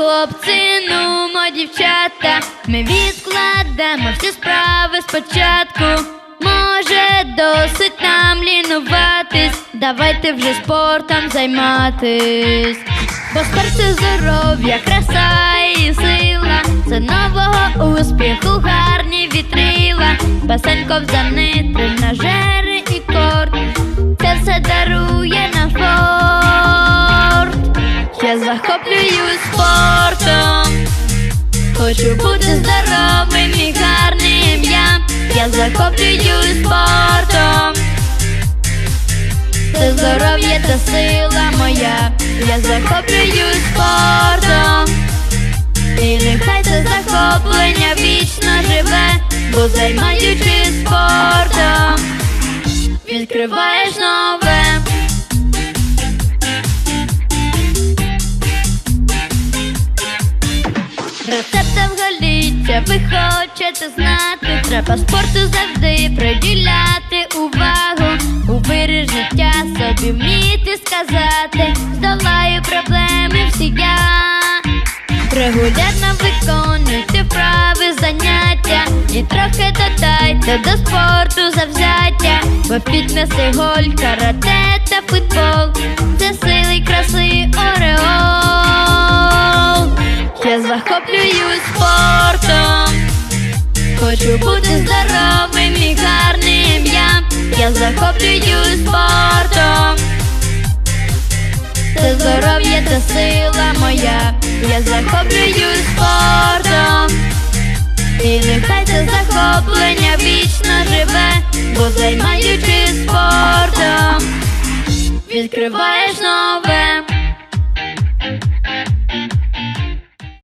хлопці, нумо, дівчата, ми відкладемо всі справи спочатку. Може, досить нам лінуватись, давайте вже спортом займатись. Бо спорт це здоров'я, краса і сила, це нового успіху, гарні вітрила, басейн, ковзани, тренажери і корт. Це все дарує Хочу бути здоровим і гарним я. Я захоплююсь спортом. Це здоров'я та сила моя. Я захоплююсь спортом. І нехай це захоплення вічно живе, бо займаючись спортом, відкриваєш нове. Ви хочете знати, треба спорту завжди приділяти увагу. У вирі життя собі вміти сказати, здолаю проблеми всі я. Регулярно виконуйте вправи заняття і трохи додайте до спорту завзяття, бо піднеси голь, карате та футбол, це сили й краси ореол. Я захоплююсь спортом, хочу бути здоровим і гарним я. Я захоплююсь спортом. Це здоров'я та сила моя. Я захоплююсь спортом. І нехай це захоплення вічно живе, бо займаючись спортом, відкриваєш нове.